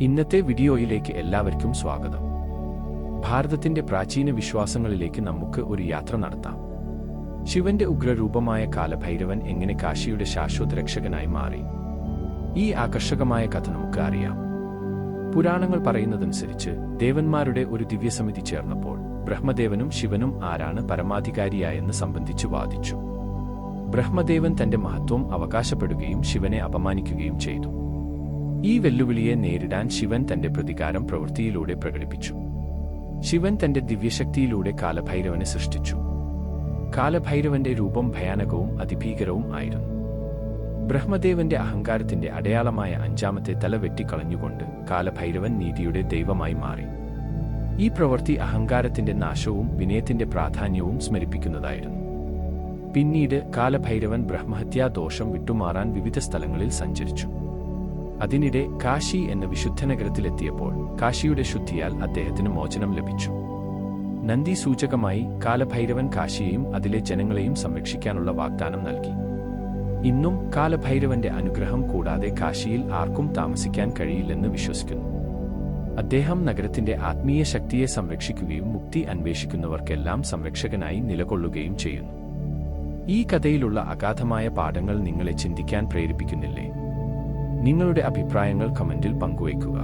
ഇന്നത്തെ വീഡിയോയിലേക്ക് എല്ലാവർക്കും സ്വാഗതം. ഭാരതത്തിന്റെ പ്രാചീന വിശ്വാസങ്ങളിലേക്ക് നമുക്ക് ഒരു യാത്ര നടത്താം. ശിവന്റെ ഉഗ്രരൂപമായ കാലഭൈരവൻ എങ്ങനെ കാശിയുടെ ശാശ്വത രക്ഷകനായി മാറി? ഈ ആകർഷകമായ കഥ നമുക്ക് അറിയാം. പുരാണങ്ങൾ പറയുന്നതനുസരിച്ച് ദേവന്മാരുടെ ഒരു ദിവ്യസമിതി ചേർന്നപ്പോൾ ബ്രഹ്മദേവനും ശിവനും ആരാണ് പരമാധികാരിയായെന്ന് സംബന്ധിച്ച് വാദിച്ചു. ബ്രഹ്മദേവൻ തന്റെ മഹത്വം അവകാശപ്പെടുകയും ശിവനെ അപമാനിക്കുകയും ചെയ്തു. ഈ വെല്ലുവിളിയെ നേരിടാൻ ശിവൻ തന്റെ പ്രതികാരം പ്രവൃത്തിയിലൂടെ പ്രകടിപ്പിച്ചു. ശിവൻ തന്റെ ദിവ്യശക്തിയിലൂടെ കാലഭൈരവനെ സൃഷ്ടിച്ചു. കാലഭൈരവന്റെ രൂപം ഭയാനകവും അതിഭീകരവും ആയിരുന്നു. ബ്രഹ്മദേവന്റെ അഹങ്കാരത്തിന്റെ അടയാളമായ അഞ്ചാമത്തെ തല വെട്ടിക്കളഞ്ഞുകൊണ്ട് കാലഭൈരവൻ നീതിയുടെ ദൈവമായി മാറി. ഈ പ്രവൃത്തി അഹങ്കാരത്തിന്റെ നാശവും വിനയത്തിന്റെ പ്രാധാന്യവും സ്മരിപ്പിക്കുന്നതായിരുന്നു. പിന്നീട് കാലഭൈരവൻ ബ്രഹ്മഹത്യാ ദോഷം വിട്ടുമാറാൻ വിവിധ സ്ഥലങ്ങളിൽ സഞ്ചരിച്ചു. അതിനിടെ കാശി എന്ന വിശുദ്ധ നഗരത്തിലെത്തിയപ്പോൾ കാശിയുടെ ശുദ്ധിയാൽ അദ്ദേഹത്തിന് മോചനം ലഭിച്ചു. നന്ദി സൂചകമായി കാലഭൈരവൻ കാശിയെയും അതിലെ ജനങ്ങളെയും സംരക്ഷിക്കാനുള്ള വാഗ്ദാനം നൽകി. ഇന്നും കാലഭൈരവന്റെ അനുഗ്രഹം കൂടാതെ കാശിയിൽ ആർക്കും താമസിക്കാൻ കഴിയില്ലെന്ന് വിശ്വസിക്കുന്നു. അദ്ദേഹം നഗരത്തിന്റെ ആത്മീയ ശക്തിയെ സംരക്ഷിക്കുകയും മുക്തി അന്വേഷിക്കുന്നവർക്കെല്ലാം സംരക്ഷകനായി നിലകൊള്ളുകയും ചെയ്യുന്നു. ഈ കഥയിലുള്ള അഗാധമായ പാഠങ്ങൾ നിങ്ങളെ ചിന്തിക്കാൻ പ്രേരിപ്പിക്കുന്നില്ലേ? നിങ്ങളുടെ അഭിപ്രായങ്ങൾ കമന്റിൽ പങ്കുവയ്ക്കുക.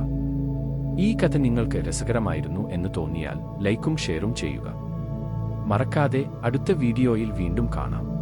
ഈ കഥ നിങ്ങൾക്ക് രസകരമായിരുന്നു എന്ന് തോന്നിയാൽ ലൈക്കും ഷെയറും ചെയ്യുക. മറക്കാതെ അടുത്ത വീഡിയോയിൽ വീണ്ടും കാണാം.